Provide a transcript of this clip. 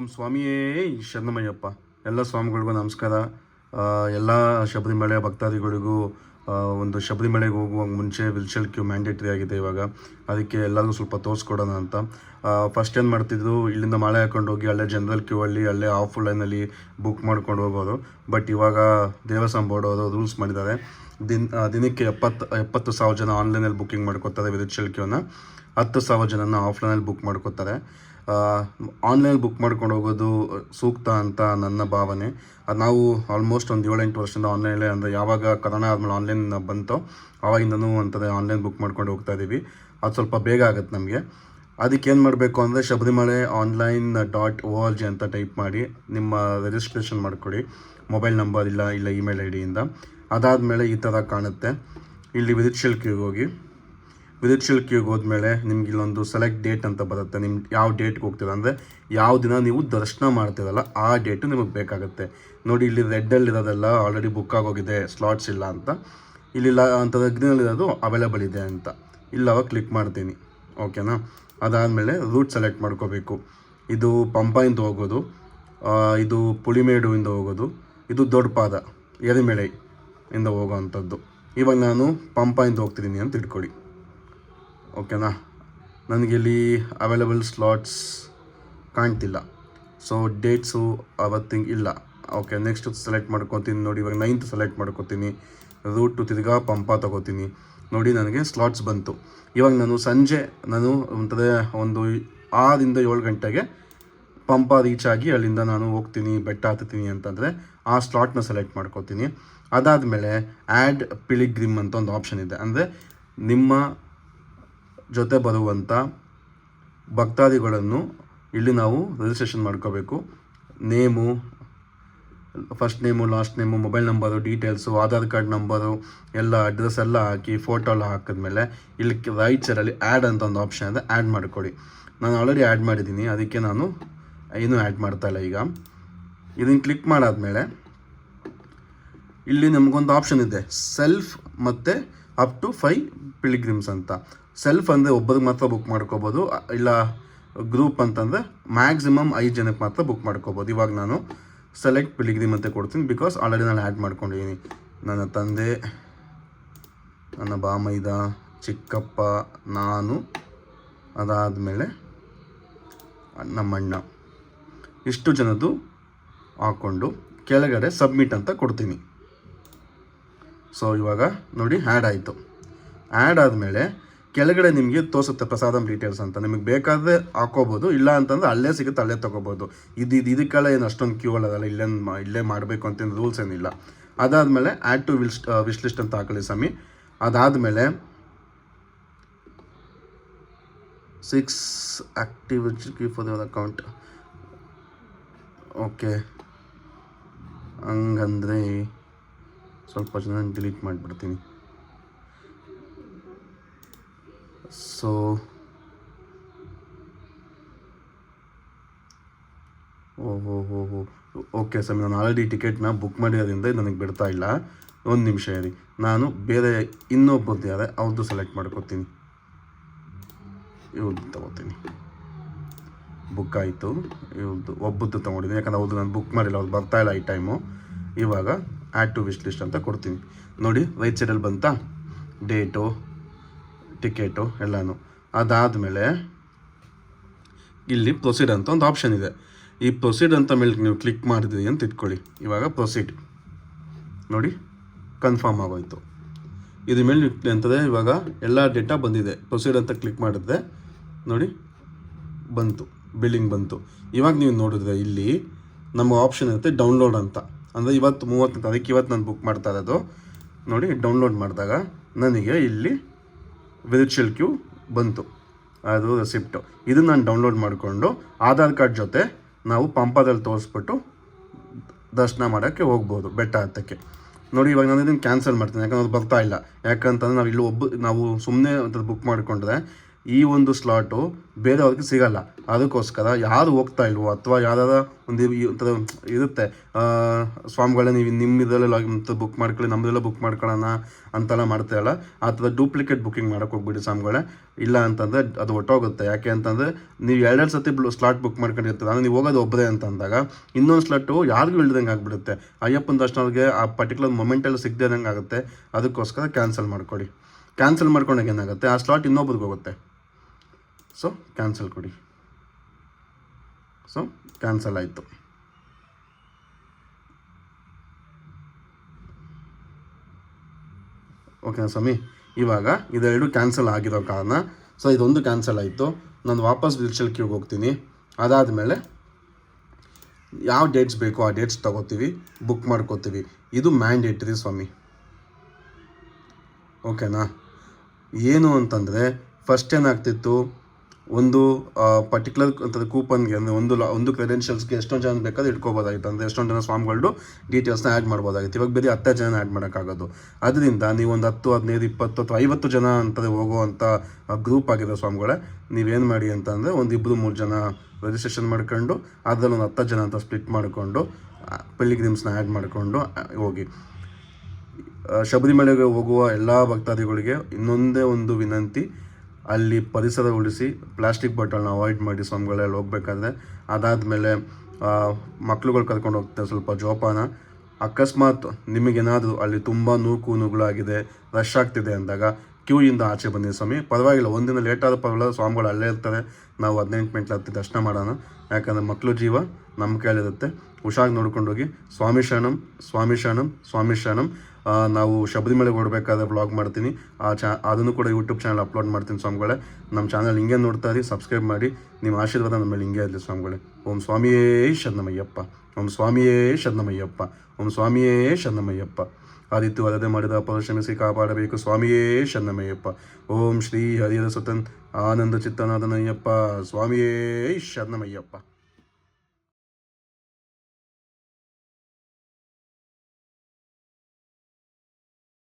ಓಂ ಸ್ವಾಮಿಯೇ ಶರಣಮಯ್ಯಪ್ಪ. ಎಲ್ಲ ಸ್ವಾಮಿಗಳಿಗೂ ನಮಸ್ಕಾರ. ಎಲ್ಲ ಶಬರಿಮಲೆ ಭಕ್ತಾದಿಗಳಿಗೂ ಒಂದು ಶಬರಿಮಲೆಗೆ ಹೋಗುವ ಮುಂಚೆ ವಿಲ್ಚಲ್ ಕ್ಯೂ ಮ್ಯಾಂಡೇಟ್ರಿ ಆಗಿದೆ ಇವಾಗ. ಅದಕ್ಕೆ ಎಲ್ಲರೂ ಸ್ವಲ್ಪ ತೋರಿಸ್ಕೊಡೋಣ ಅಂತ. ಫಸ್ಟ್ ಏನು ಮಾಡ್ತಿದ್ರು, ಇಲ್ಲಿಂದ ಮಾಲೆ ಹಾಕೊಂಡು ಹೋಗಿ ಅಲ್ಲೇ ಜನರಲ್ ಕ್ಯೂ ಅಲ್ಲಿ, ಅಲ್ಲೇ ಆಫ್ ಲೈನಲ್ಲಿ ಬುಕ್ ಮಾಡ್ಕೊಂಡು ಹೋಗೋರು ಬಟ್ ಇವಾಗ ದೇವಸ್ಥಾನ ಬೋರ್ಡ್ ಅವರು ರೂಲ್ಸ್ ಮಾಡಿದ್ದಾರೆ. ದಿನ ದಿನಕ್ಕೆ ಎಪ್ಪತ್ತು ಎಪ್ಪತ್ತು ಸಾವಿರ ಜನ ಆನ್ಲೈನಲ್ಲಿ ಬುಕ್ಕಿಂಗ್ ಮಾಡ್ಕೋತಾರೆ ವಿದ್ಯುತ್ ಶುಲ್ಕವನ್ನು ಹತ್ತು ಸಾವಿರ ಜನನ ಆಫ್ಲೈನಲ್ಲಿ ಬುಕ್ ಮಾಡ್ಕೋತಾರೆ. ಆನ್ಲೈನ್ ಬುಕ್ ಮಾಡ್ಕೊಂಡು ಹೋಗೋದು ಸೂಕ್ತ ಅಂತ ನನ್ನ ಭಾವನೆ. ನಾವು ಆಲ್ಮೋಸ್ಟ್ ಒಂದು ಏಳೆಂಟು ವರ್ಷದಿಂದ ಆನ್ಲೈನಲ್ಲೇ ಅಂದರೆ ಯಾವಾಗ ಕರೋನಾ ಆದಮೇಲೆ ಆನ್ಲೈನ್ ಬಂತೋ ಆವಾಗಿಂದನೂ ಅಂತದೆ ಆನ್ಲೈನ್ ಬುಕ್ ಮಾಡ್ಕೊಂಡು ಹೋಗ್ತಾ ಇದ್ದೀವಿ ಅದು ಸ್ವಲ್ಪ ಬೇಗ ಆಗುತ್ತೆ ನಮಗೆ. ಅದಕ್ಕೆ ಏನು ಮಾಡಬೇಕು ಅಂದರೆ Sabarimala online dot O R G ಅಂತ ಟೈಪ್ ಮಾಡಿ ನಿಮ್ಮ ರಿಜಿಸ್ಟ್ರೇಷನ್ ಮಾಡಿಕೊಡಿ. ಮೊಬೈಲ್ ನಂಬರ್ ಇಲ್ಲ ಇಲ್ಲ ಇಮೇಲ್ ಐ ಡಿಯಿಂದ ಅದಾದಮೇಲೆ ಈ ಥರ ಕಾಣುತ್ತೆ. ಇಲ್ಲಿ ವಿದ್ಯುತ್ ಕ್ಯೂಗೆ ಹೋಗಿ. ವಿದ್ಯುತ್ ಕ್ಯೂಗೆ ಹೋದ್ಮೇಲೆ ನಿಮ್ಗೆ ಇಲ್ಲೊಂದು ಸೆಲೆಕ್ಟ್ ಡೇಟ್ ಅಂತ ಬರುತ್ತೆ. ನಿಮ್ಮ ಯಾವ ಡೇಟ್ಗೆ ಹೋಗ್ತೀರ? ಅಂದರೆ ಯಾವ ದಿನ ನೀವು ದರ್ಶನ ಮಾಡ್ತೀರಲ್ಲ, ಆ ಡೇಟು ನಿಮಗೆ ಬೇಕಾಗುತ್ತೆ. ನೋಡಿ, ಇಲ್ಲಿ ರೆಡ್ಡಲ್ಲಿರೋದೆಲ್ಲ ಆಲ್ರೆಡಿ ಬುಕ್ ಆಗೋಗಿದೆ ಸ್ಲಾಟ್ಸ್ ಇಲ್ಲ ಅಂತ. ಇಲ್ಲಿ ಅಂತ ಗ್ರೀನಲ್ಲಿರೋದು ಅವೈಲೇಬಲ್ ಇದೆ ಅಂತ. ಇಲ್ಲಿ ಅವಾಗ ಕ್ಲಿಕ್ ಮಾಡ್ತೀನಿ. ಓಕೆನಾ ಅದಾದಮೇಲೆ ರೂಟ್ ಸೆಲೆಕ್ಟ್ ಮಾಡ್ಕೋಬೇಕು. ಇದು ಪಂಪಾಯಿಂದ ಹೋಗೋದು ಇದು ಪುಳಿಮೇಡುವಿಂದ ಹೋಗೋದು, ಇದು ದೊಡ್ಡ ಪಾದ ಎರಿಮೆಳೆ ಇಂದ ಹೋಗೋವಂಥದ್ದು. ಇವಾಗ ನಾನು ಪಂಪಾಯಿಂದ ಹೋಗ್ತಿದ್ದೀನಿ ಅಂತ ಇಟ್ಕೊಳ್ಳಿ ಓಕೆನಾ? ನನಗೆ ಇಲ್ಲಿ ಅವೈಲಬಲ್ ಸ್ಲಾಟ್ಸ್ ಕಾಣ್ತಿಲ್ಲ. ಸೊ ಡೇಟ್ಸು ಅವತ್ತಿಂಗ್ ಇಲ್ಲ. ಓಕೆ ನೆಕ್ಸ್ಟ್ ಸೆಲೆಕ್ಟ್ ಮಾಡ್ಕೊತೀನಿ ನೋಡಿ. ಇವಾಗ ನೈನ್ತ್ ಸೆಲೆಕ್ಟ್ ಮಾಡ್ಕೊತೀನಿ. ರೂಟು ತಿರ್ಗಾ ಪಂಪ ತಗೋತೀನಿ. ನೋಡಿ ನನಗೆ ಸ್ಲಾಟ್ಸ್ ಬಂತು. ಇವಾಗ ನಾನು ಸಂಜೆ, ನಾನು ಒಂಥರ ಒಂದು ಆರಿಂದ ಏಳು ಗಂಟೆಗೆ ಪಂಪ ರೀಚ್ ಆಗಿ ಅಲ್ಲಿಂದ ನಾನು ಹೋಗ್ತೀನಿ, ಬೆಟ್ಟ ಹತ್ತೀನಿ ಅಂತಂದರೆ ಆ ಸ್ಲಾಟ್ನ ಸೆಲೆಕ್ಟ್ ಮಾಡ್ಕೋತೀನಿ. ಅದಾದಮೇಲೆ ಆ್ಯಡ್ ಪಿಲಿಗ್ರಿಮ್ ಅಂತ ಒಂದು ಆಪ್ಷನ್ ಇದೆ. ಅಂದರೆ ನಿಮ್ಮ ಜೊತೆ ಬರುವಂಥ ಭಕ್ತಾದಿಗಳನ್ನು ಇಲ್ಲಿ ನಾವು ರಿಜಿಸ್ಟ್ರೇಷನ್ ಮಾಡ್ಕೋಬೇಕು. Name first name last name mobile number details Aadhaar card number ಎಲ್ಲ ಅಡ್ರೆಸ್ ಎಲ್ಲ ಹಾಕಿ ಫೋಟೋ ಎಲ್ಲ ಹಾಕಿದ್ಮೇಲೆ ಇಲ್ಲಿ ರೈಟ್ ಸೈಡಲ್ಲಿ ಆ್ಯಡ್ ಅಂತ ಒಂದು ಆಪ್ಷನ್ ಇದೆ. ಆ್ಯಡ್ ಮಾಡ್ಕೊಳ್ಳಿ. ನಾನು ಆಲ್ರೆಡಿ ಆ್ಯಡ್ ಮಾಡಿದ್ದೀನಿ. ಅದಕ್ಕೆ ನಾನು ಏನೂ ಆ್ಯಡ್ ಮಾಡ್ತಾ ಇಲ್ಲ ಈಗ. ಇದನ್ನು ಕ್ಲಿಕ್ ಮಾಡಾದಮೇಲೆ ಇಲ್ಲಿ ನಮಗೊಂದು ಆಪ್ಷನ್ ಇದೆ. ಸೆಲ್ಫ್ ಮತ್ತು ಅಪ್ ಟು ಫೈ ಪಿಲಿಗ್ರಿಮ್ಸ್ ಅಂತ. ಸೆಲ್ಫ್ ಅಂದರೆ ಒಬ್ಬರಿಗೆ ಮಾತ್ರ ಬುಕ್ ಮಾಡ್ಕೋಬೋದು, ಇಲ್ಲ ಗ್ರೂಪ್ ಅಂತಂದರೆ ಮ್ಯಾಕ್ಸಿಮಮ್ ಐದು ಜನಕ್ಕೆ ಮಾತ್ರ ಬುಕ್ ಮಾಡ್ಕೋಬೋದು. ಇವಾಗ ನಾನು ಸೆಲೆಕ್ಟ್ ಪಿಲಿಗ್ರಿಮ್ ಅಂತ ಕೊಡ್ತೀನಿ ಬಿಕಾಸ್ ಆಲ್ರೆಡಿ ನಾನು ಆ್ಯಡ್ ಮಾಡ್ಕೊಂಡಿದ್ದೀನಿ. ನನ್ನ ತಂದೆ, ನನ್ನ ಬಾಮೈದ, ಚಿಕ್ಕಪ್ಪ, ನಾನು ಅದಾದಮೇಲೆ ನಮ್ಮಣ್ಣ. ಇಷ್ಟು ಜನದ್ದು ಹಾಕ್ಕೊಂಡು ಕೆಳಗಡೆ ಸಬ್ಮಿಟ್ ಅಂತ ಕೊಡ್ತೀನಿ. ಸೊ ಇವಾಗ ನೋಡಿ ಆ್ಯಡ್ ಆಯಿತು. ಆ್ಯಡ್ ಆದಮೇಲೆ ಕೆಳಗಡೆ ನಿಮಗೆ ತೋರಿಸುತ್ತೆ ಪ್ರಸಾದಂ ಡೀಟೇಲ್ಸ್ ಅಂತ. ನಿಮಗೆ ಬೇಕಾದರೆ ಹಾಕೋಬೋದು, ಇಲ್ಲ ಅಂತಂದ್ರೆ ಅಲ್ಲೇ ಸಿಗುತ್ತೆ, ಅಲ್ಲೇ ತೊಗೋಬೋದು. ಇದು ಇದು, ಇದಕ್ಕೆಲ್ಲ ಏನು ಅಷ್ಟೊಂದು ಕ್ಯೂ ಅಲ್ಲದಲ್ಲ ಇಲ್ಲೇ ಮಾ- ಇಲ್ಲೇ ಮಾಡಬೇಕು ಅಂತ ರೂಲ್ಸ್ ಏನಿಲ್ಲ. ಅದಾದಮೇಲೆ ಆ್ಯಡ್ ಟು ವಿಲ್ಸ್ ವಿಶ್ ಲಿಸ್ಟ್ ಅಂತ ಹಾಕಲಿ ಸಮಿ ಅದಾದಮೇಲೆ six active for your account okay. ಹಂಗಂದ್ರೆ ಸ್ವಲ್ಪ ಜನ ಡಿಲೀಟ್ ಮಾಡಿಬಿಡ್ತೀನಿ. ಸೊ ಓಹೋ ಹೋ ಹೋ ಓಕೆ ಸರ್ ನಾನು ಆಲ್ರೆಡಿ ಟಿಕೆಟ್ನ ಬುಕ್ ಮಾಡಿರೋದ್ರಿಂದ ನನಗೆ ಬಿಡ್ತಾ ಇಲ್ಲ. ಒಂದು ನಿಮಿಷ ಇರಿ. ನಾನು ಬೇರೆ ಇನ್ನೊಬ್ಬರದ್ದು ಯಾರೇ ಅವ್ರದ್ದು ಸೆಲೆಕ್ಟ್ ಮಾಡ್ಕೊತೀನಿ. ಇವ್ರದ್ದು ತಗೋತೀನಿ. ಬುಕ್ ಆಯಿತು. ಇವ್ರದ್ದು ಒಬ್ಬದ್ದು ತೊಗೊಂಡಿದ್ದೀನಿ. ಯಾಕಂದ್ರೆ ಅವ್ರದ್ದು ನಾನು ಬುಕ್ ಮಾಡಿಲ್ಲ. ಅವ್ರು ಬರ್ತಾ ಇಲ್ಲ ಈ ಟೈಮು ಇವಾಗ ಆ್ಯಡ್ ಟು ವಿಶ್ ಲಿಸ್ಟ್ ಅಂತ ಕೊಡ್ತೀನಿ. ನೋಡಿ ರೈಟ್ ಸೈಡಲ್ಲಿ ಬಂತಾ? ಡೇಟು ಟಿಕೆಟು ಎಲ್ಲನೂ. ಅದಾದಮೇಲೆ ಇಲ್ಲಿ ಪ್ರೊಸೀಡ್ ಅಂತ ಒಂದು ಆಪ್ಷನ್ ಇದೆ. ಈ ಪ್ರೊಸೀಡ್ ಅಂತ ಮೇಲೆ ನೀವು ಕ್ಲಿಕ್ ಮಾಡಿದ್ರಿ ಅಂತ ಇಟ್ಕೊಳ್ಳಿ. ಇವಾಗ ಪ್ರೊಸೀಡ್ ನೋಡಿ ಕನ್ಫರ್ಮ್ ಆಗೋಯ್ತು. ಇದ್ರ ಮೇಲೆ ಅಂತಂದರೆ ಇವಾಗ ಎಲ್ಲ ಡೇಟಾ ಬಂದಿದೆ. ಪ್ರೊಸೀಡ್ ಅಂತ ಕ್ಲಿಕ್ ಮಾಡಿದ್ರೆ ನೋಡಿ, ಬಂತು. ಬಿಲ್ಲಿಂಗ್ ಬಂತು. ಇವಾಗ ನೀವು ನೋಡಿದ್ರೆ ಇಲ್ಲಿ ನಮ್ಮ ಆಪ್ಷನ್ ಇರುತ್ತೆ ಡೌನ್ಲೋಡ್ ಅಂತ. ಅಂದರೆ ಇವತ್ತು ಮೂವತ್ತು ತಾರೀಕು ಇವತ್ತು ನಾನು ಬುಕ್ ಮಾಡ್ತಾ ಇರೋದು. ನೋಡಿ ಡೌನ್ಲೋಡ್ ಮಾಡಿದಾಗ ನನಗೆ ಇಲ್ಲಿ ವಿರ್ಚುವಲ್ ಕ್ಯೂ ಬಂತು. ಅದು ರೆಸಿಪ್ಟು ಇದನ್ನು ನಾನು ಡೌನ್ಲೋಡ್ ಮಾಡಿಕೊಂಡು ಆಧಾರ್ ಕಾರ್ಡ್ ಜೊತೆ ನಾವು ಪಂಪದಲ್ಲಿ ತೋರಿಸ್ಬಿಟ್ಟು ದರ್ಶನ ಮಾಡೋಕ್ಕೆ ಹೋಗ್ಬೋದು, ಬೆಟ್ಟ ಹತ್ತಕ್ಕೆ. ನೋಡಿ, ಇವಾಗ ನಾನು ಇದನ್ನು ಕ್ಯಾನ್ಸಲ್ ಮಾಡ್ತೀನಿ. ಯಾಕಂದ್ರೆ ಅದು ಬರ್ತಾ ಇಲ್ಲ. ಯಾಕಂತಂದ್ರೆ ನಾವು ಇಲ್ಲಿ ಒಬ್ಬ ನಾವು ಸುಮ್ಮನೆ ಅಂತ ಬುಕ್ ಮಾಡಿಕೊಂಡ್ರೆ ಈ ಒಂದು ಸ್ಲಾಟು ಬೇರೆಯವ್ರಿಗೆ ಸಿಗಲ್ಲ. ಅದಕ್ಕೋಸ್ಕರ ಯಾರು ಹೋಗ್ತಾ ಇಲ್ವೋ ಅಥವಾ ಯಾವ್ದಾರ ಒಂದು ಈ ಥರ ಇರುತ್ತೆ ಸ್ವಾಮಿಗಳೇ ನೀವು ನಿಮ್ಮ ಇದರಲ್ಲೆಲ್ಲ ಬುಕ್ ಮಾಡ್ಕೊಳ್ಳಿ ನಮ್ಮದೆಲ್ಲ ಬುಕ್ ಮಾಡ್ಕೊಳ್ಳೋಣ ಅಂತೆಲ್ಲ ಮಾಡ್ತಾರಲ್ಲ, ಆ ಥರ ಡೂಪ್ಲಿಕೇಟ್ ಬುಕ್ಕಿಂಗ್ ಮಾಡೋಕೆ ಹೋಗ್ಬಿಡಿ ಸ್ವಾಮಿಗಳೇ. ಇಲ್ಲ ಅಂತಂದರೆ ಅದು ಒಟ್ಟೋಗುತ್ತೆ. ಯಾಕೆ ಅಂತಂದರೆ ನೀವು ಎರಡೆರಡು ಸತಿ ಸ್ಲಾಟ್ ಬುಕ್ ಮಾಡ್ಕೊಂಡಿರ್ತೀರ, ಅಂದರೆ ನೀವು ಹೋಗೋದು ಒಬ್ಬರೇ ಅಂತ ಅಂದಾಗ ಇನ್ನೊಂದು ಸ್ಲಾಟು ಯಾರಿಗೂ ಇಳ್ದಂಗೆ ಆಗಿಬಿಡುತ್ತೆ. ಅಯ್ಯಪ್ಪನ ದರ್ಶನವ್ರಿಗೆ ಆ ಪರ್ಟಿಕ್ಯುಲರ್ ಮೊಮೆಂಟಲ್ಲಿ ಸಿಗದೆ ಆಗುತ್ತೆ. ಅದಕ್ಕೋಸ್ಕರ ಕ್ಯಾನ್ಸಲ್ ಮಾಡ್ಕೊಳ್ಳಿ. ಕ್ಯಾನ್ಸಲ್ ಮಾಡ್ಕೊಂಡಾಗ ಏನಾಗುತ್ತೆ? ಆ ಸ್ಲಾಟ್ ಇನ್ನೊಬ್ರಿಗೆ ಹೋಗುತ್ತೆ. ಸೊ ಕ್ಯಾನ್ಸಲ್ ಕೊಡಿ. ಸೊ ಕ್ಯಾನ್ಸಲ್ ಆಯಿತು. ಓಕೆ ಸ್ವಾಮಿ, ಇವಾಗ ಇದೆರಡು ಕ್ಯಾನ್ಸಲ್ ಆಗಿರೋ ಕಾರಣ, ಸೊ ಇದೊಂದು ಕ್ಯಾನ್ಸಲ್ ಆಯಿತು. ನಾನು ವಾಪಸ್ ವಿಲ್ಚಲ್ ಕ್ಯೂಗೆ ಹೋಗ್ತೀನಿ. ಅದಾದಮೇಲೆ ಯಾವ ಡೇಟ್ಸ್ ಬೇಕೋ ಆ ಡೇಟ್ಸ್ ತಗೋತೀವಿ ಬುಕ್ ಮಾಡ್ಕೋತೀವಿ. ಇದು ಮ್ಯಾಂಡೇಟ್ರಿ ಸ್ವಾಮಿ. ಓಕೆನಾ ಏನು ಅಂತಂದರೆ ಫಸ್ಟ್ ಏನಾಗ್ತಿತ್ತು? ಒಂದು ಪರ್ಟಿಕ್ಯುಲರ್ ಅಂತಂದ್ರೆ ಕೂಪನ್ಗೆ ಅಂದರೆ ಒಂದು ಲಾ, ಒಂದು ಕ್ರೆಡೆನ್ಷಿಯಲ್ಸ್ಗೆ ಎಷ್ಟೊಂದು ಜನ ಬೇಕಾದ್ರೆ ಇಟ್ಕೋಬೋದಾಗಿತ್ತು. ಅಂದರೆ ಎಷ್ಟೊಂದು ಜನ ಸ್ವಾಮಿಗಳು ಡೀಟೇಲ್ಸ್ನ ಆ್ಯಡ್ ಮಾಡ್ಬೋದಾಗಿತ್ತು. ಇವಾಗ ಬೇರೆ ಹತ್ತು ಜನ ಆ್ಯಡ್ ಮಾಡೋಕ್ಕಾಗೋದು. ಅದರಿಂದ ನೀವು ಒಂದು ಹತ್ತು, ಹದಿನೈದು, ಇಪ್ಪತ್ತು ಅಥವಾ ಐವತ್ತು ಜನ ಅಂತಂದರೆ ಹೋಗುವಂಥ ಗ್ರೂಪ್ ಆಗಿರೋ ಸ್ವಾಮಿಗಳೇ. ನೀವೇನು ಮಾಡಿ ಅಂತಂದರೆ ಒಂದು ಇಬ್ಬರು ಮೂರು ಜನ ರಿಜಿಸ್ಟ್ರೇಷನ್ ಮಾಡ್ಕೊಂಡು, ಅದರಲ್ಲಿ ಒಂದು ಹತ್ತು ಜನ ಅಂತ ಸ್ಪ್ಲಿಟ್ ಮಾಡಿಕೊಂಡು ಪಿಲಿಗ್ರಿಮ್ಸ್ನ ಆ್ಯಡ್ ಮಾಡಿಕೊಂಡು ಹೋಗಿ. ಶಬರಿಮಲೆಗೆ ಹೋಗುವ ಎಲ್ಲ ಭಕ್ತಾದಿಗಳಿಗೆ ಇನ್ನೊಂದೇ ಒಂದು ವಿನಂತಿ. ಅಲ್ಲಿ ಪರಿಸರ ಉಳಿಸಿ ಪ್ಲಾಸ್ಟಿಕ್ ಬಾಟಲ್ನ ಅವಾಯ್ಡ್ ಮಾಡಿ ಸ್ವಾಮಿಗಳಲ್ಲಿ ಹೋಗ್ಬೇಕಾದ್ರೆ ಅದಾದಮೇಲೆ ಮಕ್ಳುಗಳು ಕರ್ಕೊಂಡು ಹೋಗ್ತಾರೆ ಸ್ವಲ್ಪ ಜೋಪಾನ. ಅಕಸ್ಮಾತ್ ನಿಮಗೇನಾದರೂ ಅಲ್ಲಿ ತುಂಬ ನೂಕು ನುಗಳಾಗಿದೆ ರಶ್ ಆಗ್ತಿದೆ ಅಂದಾಗ ಕ್ಯೂ ಇಂದ ಆಚೆ ಬಂದಿದೆ ಸ್ವಾಮಿ. ಪರವಾಗಿಲ್ಲ, ಒಂದಿನ ಲೇಟ್ ಆದ ಪರವಾಗಿಲ್ಲ, ಸ್ವಾಮಿಗಳು ಅಲ್ಲೇ ಇರ್ತಾರೆ. ನಾವು ಹದಿನೆಂಟು ಮಿನಿಟ್ ಹತ್ತಿ ದರ್ಶನ ಮಾಡೋಣ. ಯಾಕಂದರೆ ಮಕ್ಕಳು ಜೀವ ನಮ್ಮ ಕೇಳಿರುತ್ತೆ ಹುಷಾಗಿ ನೋಡ್ಕೊಂಡೋಗಿ ಸ್ವಾಮಿ ಶರಣಂ ಸ್ವಾಮಿ ಶರಣಂ ಸ್ವಾಮಿ ಶರಣಂ. ನಾವು ಶಬರಿಮಲೆಗೆ ಹೊಡಬೇಕಾದ್ರೆ ಬ್ಲಾಗ್ ಮಾಡ್ತೀನಿ. ಆ ಚಾ, ಅದನ್ನು ಕೂಡ ಯೂಟ್ಯೂಬ್ ಚಾನಲ್ ಅಪ್ಲೋಡ್ ಮಾಡ್ತೀನಿ ಸ್ವಾಮಿಗಳೇ. ನಮ್ಮ ಚಾನಲ್ ಹಿಂಗೆ ನೋಡ್ತಾ ಇರಿ ಸಬ್ಸ್ಕ್ರೈಬ್ ಮಾಡಿ. ನಿಮ್ಮ ಆಶೀರ್ವಾದ ನಮ್ಮ ಮೇಲೆ ಹಿಂಗೆ ಇರಲಿ ಸ್ವಾಮಿಗಳೇ. ಓಂ ಸ್ವಾಮಿಯೇ ಶರಣಮಯ್ಯಪ್ಪ. ಓಂ ಸ್ವಾಮಿಯೇ ಶರಣಮಯ್ಯಪ್ಪ. ಓಂ ಸ್ವಾಮಿಯೇ ಶರಣಮಯ್ಯಪ್ಪ. ಆದಿತ್ಯ ವರದೆ ಮಾಡಿದ ಪರಶಮಿಸಿ ಕಾಪಾಡಬೇಕು. ಸ್ವಾಮಿಯೇ ಶರಣಮಯ್ಯಪ್ಪ. ಓಂ ಶ್ರೀ ಹರಿಹರ ಸುತನ್ ಆನಂದ ಚಿತ್ತನಾದನಯ್ಯಪ್ಪ ಸ್ವಾಮಿಯೇ ಶರಣಮಯ್ಯಪ್ಪ.